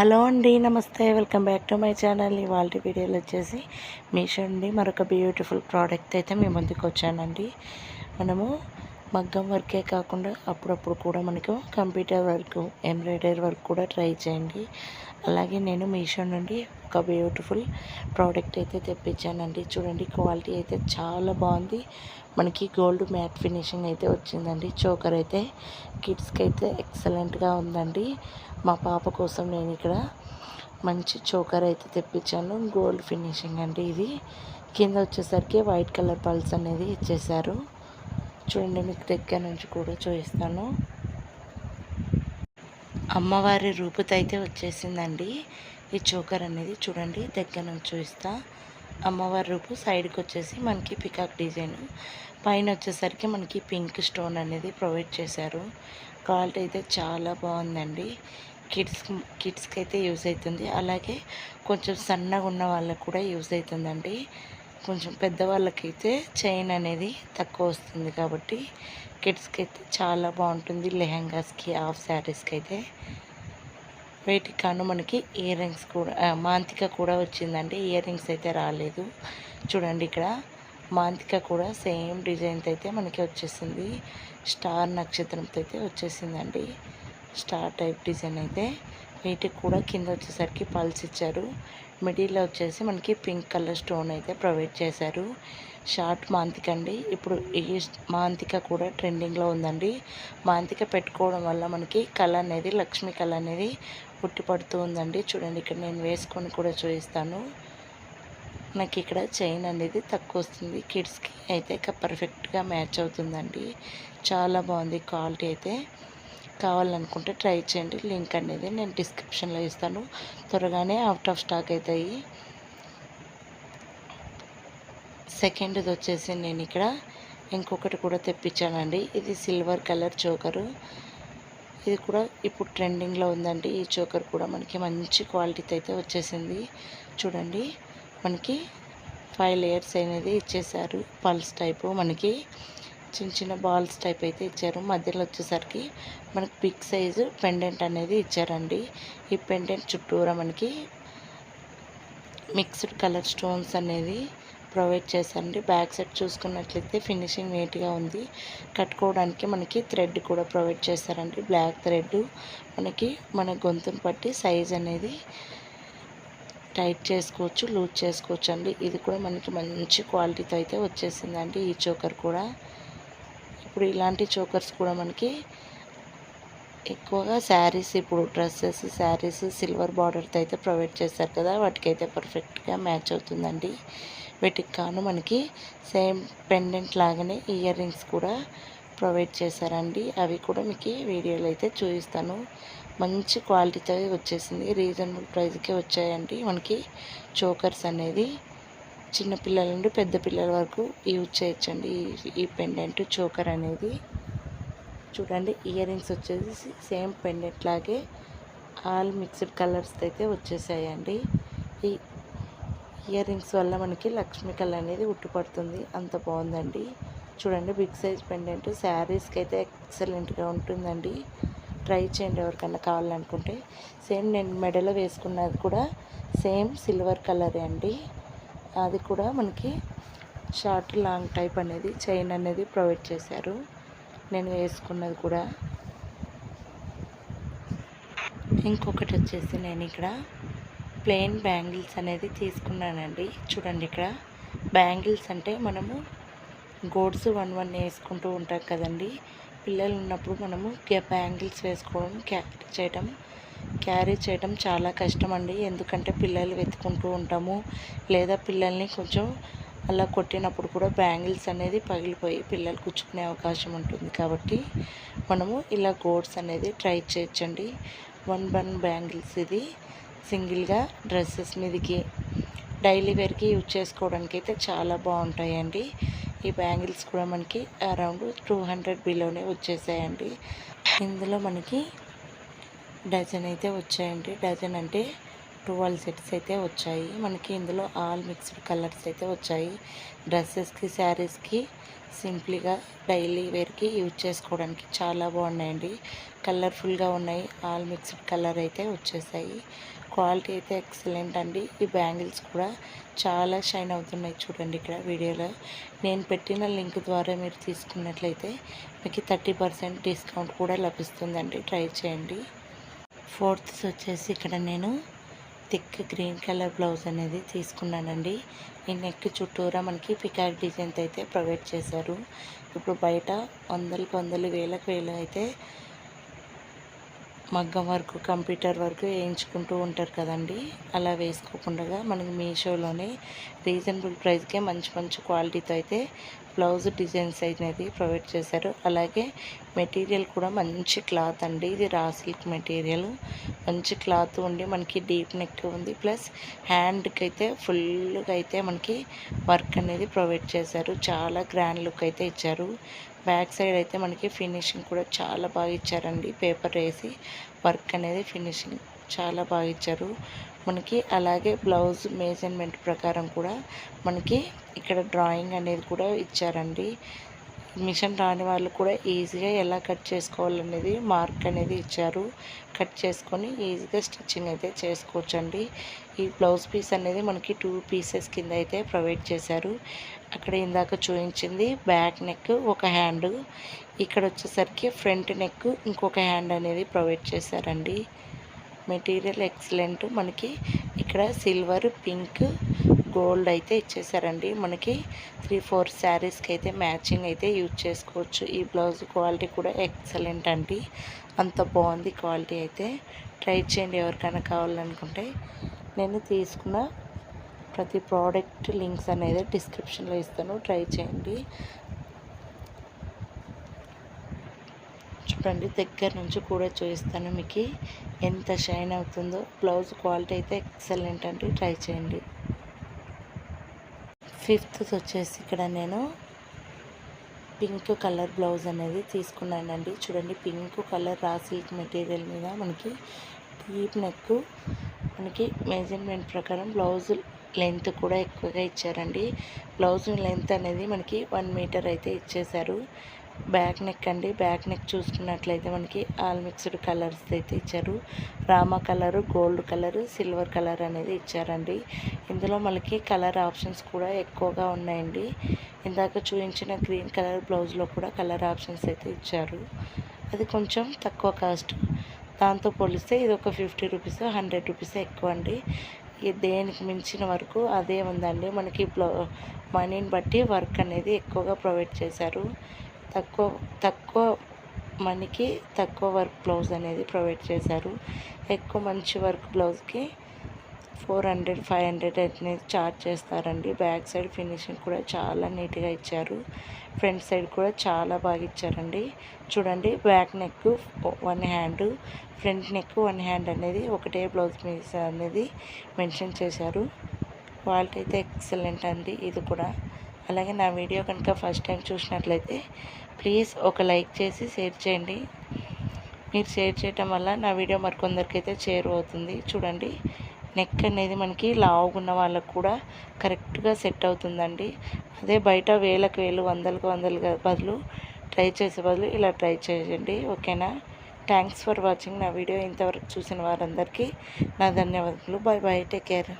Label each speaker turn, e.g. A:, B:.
A: Hello అండి నమస్తే. Welcome back to my channel. ఇవాళ వీడియోలు వచ్చేసి మీషో నుండి మరొక బ్యూటిఫుల్ ప్రోడక్ట్ అయితే మీ ముందుకు వచ్చానండి. మనము మగ్గం వర్కే కాకుండా అప్పుడప్పుడు కూడా మనకు కంప్యూటర్ వర్క్ ఎంబ్రాయిడరీ వర్క్ కూడా ట్రై చేయండి. అలాగే నేను మీషో నుండి ఒక బ్యూటిఫుల్ ప్రోడక్ట్ అయితే తెప్పించానండి. చూడండి క్వాలిటీ అయితే చాలా బాగుంది. మనకి గోల్డ్ మ్యాట్ ఫినిషింగ్ అయితే వచ్చిందండి. చోకర్ అయితే కిడ్స్కి అయితే ఎక్సలెంట్గా ఉందండి. మా పాప కోసం నేను ఇక్కడ మంచి చోకర్ అయితే తెప్పించాను. గోల్డ్ ఫినిషింగ్ అండి ఇది. కింద వచ్చేసరికి వైట్ కలర్ పల్స్ అనేది ఇచ్చేసారు చూడండి మీకు దగ్గర నుంచి కూడా చూపిస్తాను. అమ్మవారి రూపుతో అయితే వచ్చేసిందండి. ఈ చోకర్ అనేది చూడండి దగ్గర నుంచి చూపిస్తా. అమ్మవారి రూపు సైడ్కి వచ్చేసి మనకి పికాక్ డిజైన్. పైన వచ్చేసరికి మనకి పింక్ స్టోన్ అనేది ప్రొవైడ్ చేశారు. క్వాలిటీ అయితే చాలా బాగుందండి. కిడ్స్ కిడ్స్కి అయితే యూజ్ అవుతుంది. అలాగే కొంచెం సన్నగా ఉన్న వాళ్ళకి కూడా యూజ్ అవుతుందండి. కొంచెం పెద్దవాళ్ళకైతే చైన్ అనేది తక్కువ వస్తుంది కాబట్టి కిడ్స్కి అయితే చాలా బాగుంటుంది. లెహంగాస్కి హాఫ్ శారీస్కి అయితే. వీటికి కాను మనకి ఇయర్ రింగ్స్ కూడా మాంతిక కూడా వచ్చిందండి. ఇయర్ రింగ్స్ అయితే రాలేదు. చూడండి ఇక్కడ. మాంతిక కూడా సేమ్ డిజైన్తో అయితే మనకి వచ్చేసింది. స్టార్ నక్షత్రంతో అయితే వచ్చేసిందండి. స్టార్ టైప్ డిజైన్ అయితే. వీటికి కూడా కింద వచ్చేసరికి పల్స్ ఇచ్చారు. మిడిల్లో వచ్చేసి మనకి పింక్ కలర్ స్టోన్ అయితే ప్రొవైడ్ చేశారు. షార్ట్ మాంతిక అండి. ఇప్పుడు ఈ మాంతిక కూడా ట్రెండింగ్లో ఉందండి. మాంతిక పెట్టుకోవడం వల్ల మనకి కళ అనేది లక్ష్మీ కళ అనేది పుట్టి పడుతూ ఉందండి. చూడండి ఇక్కడ నేను వేసుకొని కూడా చూపిస్తాను. నాకు ఇక్కడ చైన్ అనేది తక్కువ వస్తుంది. కిడ్స్కి అయితే పర్ఫెక్ట్గా మ్యాచ్ అవుతుందండి. చాలా బాగుంది క్వాలిటీ అయితే. కావాలనుకుంటే ట్రై చేయండి. లింక్ అనేది నేను డిస్క్రిప్షన్లో ఇస్తాను. త్వరగానే అవుట్ ఆఫ్ స్టాక్ అవుతాయి. సెకండ్ది వచ్చేసి నేను ఇక్కడ ఇంకొకటి కూడా తెప్పించానండి. ఇది సిల్వర్ కలర్ చోకరు. ఇది కూడా ఇప్పుడు ట్రెండింగ్లో ఉందండి. ఈ చోకర్ కూడా మనకి మంచి క్వాలిటీతో అయితే వచ్చేసింది. చూడండి మనకి ఫైవ్ లేయర్స్ అనేది ఇచ్చేసారు పల్స్ టైపు మనకి. చిన్న చిన్న బాల్స్ టైప్ అయితే ఇచ్చారు. మధ్యలో వచ్చేసరికి మనకి బిగ్ సైజు పెండెంట్ అనేది ఇచ్చారండి. ఈ పెండెంట్ చుట్టూరా మనకి మిక్స్డ్ కలర్ స్టోన్స్ అనేది ప్రొవైడ్ చేశారండి. బ్యాక్ సైడ్ చూసుకున్నట్లయితే ఫినిషింగ్ నీట్గా ఉంది. కట్టుకోవడానికి మనకి థ్రెడ్ కూడా ప్రొవైడ్ చేశారండి. బ్లాక్ థ్రెడ్ మనకి మన గొంతును బట్టి సైజ్ అనేది టైట్ చేసుకోవచ్చు లూజ్ చేసుకోవచ్చు అండి ఇది కూడా మనకి మంచి క్వాలిటీతో అయితే వచ్చేసిందండి. ఈ చోకర్ కూడా ఇప్పుడు ఇలాంటి చోకర్స్ కూడా మనకి ఎక్కువగా శారీస్ ఇప్పుడు డ్రెస్సెస్ శారీస్ సిల్వర్ బార్డర్తో అయితే ప్రొవైడ్ చేస్తారు కదా వాటికైతే పర్ఫెక్ట్గా మ్యాచ్ అవుతుందండి. వీటికి కాను మనకి సేమ్ పెండెంట్ లాగానే ఇయర్ రింగ్స్ కూడా ప్రొవైడ్ చేశారండి. అవి కూడా మీకు వీడియోలో అయితే చూపిస్తాను. మంచి క్వాలిటీతో వచ్చేసింది రీజనబుల్ ప్రైస్కే వచ్చాయండి. మనకి చోకర్స్ అనేది చిన్నపిల్లల నుండి పెద్ద పిల్లల వరకు యూజ్ చేయొచ్చండి. ఈ పెండెంట్ చోకర్ అనేది చూడండి ఇయర్ రింగ్స్ వచ్చేసి సేమ్ పెండెంట్ లాగే ఆల్ మిక్స్డ్ కలర్స్ అయితే వచ్చేసాయండి. ఈ ఇయర్ రింగ్స్ వల్ల మనకి లక్ష్మీ కళ అనేది ఉట్టుపడుతుంది. అంత బాగుందండి. చూడండి బిగ్ సైజ్ పెండెంట్ శారీస్కి అయితే ఎక్సలెంట్గా ఉంటుందండి. ట్రై చేయండి ఎవరికైనా కావాలనుకుంటే. సేమ్ నేను మెడలో వేసుకున్నది కూడా సేమ్ సిల్వర్ కలరే అండి. అది కూడా మనకి షార్ట్ లాంగ్ టైప్ అనేది చైన్ అనేది ప్రొవైడ్ చేశారు. నేను వేసుకున్నది కూడా. ఇంకొకటి వచ్చేసి నేను ఇక్కడ ప్లెయిన్ బ్యాంగిల్స్ అనేది తీసుకున్నానండి. చూడండి ఇక్కడ. బ్యాంగిల్స్ అంటే మనము గోడ్స్ వన్ వన్ వేసుకుంటూ ఉంటాం కదండి. పిల్లలు ఉన్నప్పుడు మనము బ్యాంగిల్స్ వేసుకోవడం క్యారీ చేయడం క్యారీ చేయడం చాలా కష్టం అండి ఎందుకంటే పిల్లలు వెతుకుంటూ ఉంటాము. లేదా పిల్లల్ని కొంచెం అలా కొట్టినప్పుడు కూడా బ్యాంగిల్స్ అనేది పగిలిపోయి పిల్లలు కుచ్చుకునే అవకాశం ఉంటుంది కాబట్టి మనము ఇలా గోడ్స్ అనేది ట్రై చేయొచ్చండి. వన్ వన్ బ్యాంగిల్స్ ఇది. సింగిల్గా డ్రెస్సెస్ మీదకి డైలీ వేర్కి యూజ్ చేసుకోవడానికి అయితే చాలా బాగుంటాయండి. ఈ బ్యాంగిల్స్ కూడా మనకి అరౌండ్ టూ హండ్రెడ్ బిలోనే వచ్చేసాయండి. ఇందులో మనకి డజన్ అయితే వచ్చాయండి. డజన్ అంటే ట్వెల్వ్ సెట్స్ అయితే వచ్చాయి. మనకి ఇందులో ఆల్ మిక్స్డ్ కలర్స్ అయితే వచ్చాయి. డ్రెస్సెస్కి శారీస్కి సింప్లీగా డైలీ వేర్కి యూజ్ చేసుకోవడానికి చాలా బాగున్నాయండి. కలర్ఫుల్గా ఉన్నాయి. ఆల్ మిక్స్డ్ కలర్ అయితే వచ్చేసాయి. క్వాలిటీ అయితే ఎక్సలెంట్ అండి. ఈ బ్యాంగిల్స్ కూడా చాలా షైన్ అవుతున్నాయి చూడండి ఇక్కడ వీడియోలో. నేను పెట్టిన లింక్ ద్వారా మీరు తీసుకున్నట్లయితే మీకు థర్టీ పర్సెంట్ డిస్కౌంట్ కూడా లభిస్తుందండి. ట్రై చేయండి. ఫోర్త్స్ వచ్చేసి ఇక్కడ నేను థిక్ గ్రీన్ కలర్ బ్లౌజ్ అనేది తీసుకున్నానండి. ఈ నెక్ చుట్టూరా మనకి పికాక్ డిజైన్ అయితే ప్రొవైడ్ చేశారు. ఇప్పుడు బయట వందలకు వందలు వేలకు వేలు అయితే మగ్గం వర్క్ కంప్యూటర్ వర్క్ వేయించుకుంటూ ఉంటారు కదండి. అలా వేసుకోకుండా మనకి మీషోలోనే రీజనబుల్ ప్రైస్కే మంచి మంచి క్వాలిటీతో అయితే బ్లౌజ్ డిజైన్స్ అనేది ప్రొవైడ్ చేశారు. అలాగే మెటీరియల్ కూడా మంచి క్లాత్ అండి. ఇది రా సిల్క్ మెటీరియల్. మంచి క్లాత్ ఉండి మనకి డీప్ నెక్ ఉంది. ప్లస్ హ్యాండ్కి అయితే ఫుల్గా అయితే మనకి వర్క్ అనేది ప్రొవైడ్ చేశారు. చాలా గ్రాండ్ లుక్ అయితే ఇచ్చారు. బ్యాక్ సైడ్ అయితే మనకి ఫినిషింగ్ కూడా చాలా బాగా ఇచ్చారండి. పేపర్ వేసి వర్క్ అనేది ఫినిషింగ్. చాలా బాగా ఇచ్చారు. మనకి అలాగే బ్లౌజ్ మేజర్మెంట్ ప్రకారం కూడా మనకి ఇక్కడ డ్రాయింగ్ అనేది కూడా ఇచ్చారండి. మిషన్ రాని వాళ్ళు కూడా ఈజీగా ఎలా కట్ చేసుకోవాలనేది మార్క్ అనేది ఇచ్చారు. కట్ చేసుకొని ఈజీగా స్టిచ్చింగ్ అయితే చేసుకోవచ్చండి. ఈ బ్లౌజ్ పీస్ అనేది మనకి టూ పీసెస్ కింద అయితే ప్రొవైడ్ చేశారు. అక్కడ ఇందాక చూపించింది బ్యాక్ నెక్ ఒక హ్యాండ్. ఇక్కడ వచ్చేసరికి ఫ్రంట్ నెక్ ఇంకొక హ్యాండ్ అనేది ప్రొవైడ్ చేశారండి. Material excellent. మనకి ఇక్కడ సిల్వర్ పింక్ గోల్డ్ అయితే ఇచ్చేసారండి. మనకి త్రీ ఫోర్ శారీస్కి అయితే మ్యాచింగ్ అయితే యూజ్ చేసుకోవచ్చు. ఈ బ్లౌజ్ క్వాలిటీ కూడా ఎక్సలెంట్ అండి. అంత బాగుంది క్వాలిటీ అయితే. ట్రై చేయండి ఎవరికైనా కావాలనుకుంటే. నేను తీసుకున్న ప్రతి ప్రోడక్ట్ లింక్స్ అనేది డిస్క్రిప్షన్లో ఇస్తాను. ట్రై చేయండి. చూడండి దగ్గర నుంచి కూడా చూపిస్తాను మీకు ఎంత షైన్ అవుతుందో. బ్లౌజ్ క్వాలిటీ అయితే ఎక్సలెంట్ అండి ట్రై చేయండి. ఫిఫ్త్ వచ్చేసి ఇక్కడ నేను పింక్ కలర్ బ్లౌజ్ అనేది తీసుకున్నానండి. చూడండి pink colour raw silk material మీద మనకి డీప్ నెక్ మనకి మెజర్మెంట్ ప్రకారం బ్లౌజ్ లెంత్ కూడా ఎక్కువగా ఇచ్చారండి. బ్లౌజ్ లెంత్ అనేది మనకి వన్ మీటర్ అయితే ఇచ్చేశారు. బ్యాక్ నెక్ అండి. బ్యాక్ నెక్ చూసుకున్నట్లయితే మనకి ఆల్ మిక్స్డ్ కలర్స్ అయితే ఇచ్చారు. Rama colour gold colour silver colour అనేది ఇచ్చారండి. ఇందులో మనకి కలర్ ఆప్షన్స్ కూడా ఎక్కువగా ఉన్నాయండి. ఇందాక చూపించిన గ్రీన్ కలర్ బ్లౌజ్లో కూడా కలర్ ఆప్షన్స్ అయితే ఇచ్చారు. అది కొంచెం తక్కువ కాస్ట్. దాంతో పోలిస్తే ఇది ఒక ఫిఫ్టీ రూపీస్ హండ్రెడ్ రూపీస్ ఎక్కువ అండి. దేనికి మించిన వరకు అదే ఉందండి. మనకి బ్లౌ మనీని బట్టి వర్క్ అనేది ఎక్కువగా ప్రొవైడ్ చేశారు. తక్కువ తక్కువ మనీకి తక్కువ వర్క్ బ్లౌజ్ అనేది ప్రొవైడ్ చేశారు. ఎక్కువ మంచి వర్క్ బ్లౌజ్కి ఫోర్ హండ్రెడ్ ఫైవ్ హండ్రెడ్ అనేది చార్జ్ చేస్తారండి. బ్యాక్ సైడ్ ఫినిషింగ్ కూడా చాలా నీట్గా ఇచ్చారు. ఫ్రంట్ సైడ్ కూడా చాలా బాగా ఇచ్చారండి. చూడండి back neck one hand front neck one hand అనేది ఒకటే బ్లౌజ్ పీస్ అనేది మెన్షన్ చేశారు. క్వాలిటీ అయితే ఎక్సలెంట్ అండి. ఇది కూడా అలాగే నా వీడియో కనుక ఫస్ట్ టైం చూసినట్లయితే ప్లీజ్ ఒక లైక్ చేసి షేర్ చేయండి. మీరు షేర్ చేయటం వల్ల నా వీడియో మరికొందరికి అయితే చేరువవుతుంది చూడండి నెక్ అనేది మనకి లావుగున్న వాళ్ళకు కూడా కరెక్ట్గా సెట్ అవుతుందండి. అదే బయట వేలకు వేలు వందలకు వందలు బదులు ట్రై చేసే బదులు ఇలా ట్రై చేయండి. ఓకేనా? థ్యాంక్స్ ఫర్ వాచింగ్ నా వీడియో ఇంతవరకు చూసిన వారందరికీ నా ధన్యవాదాలు బాయ్ బాయ్. Take care.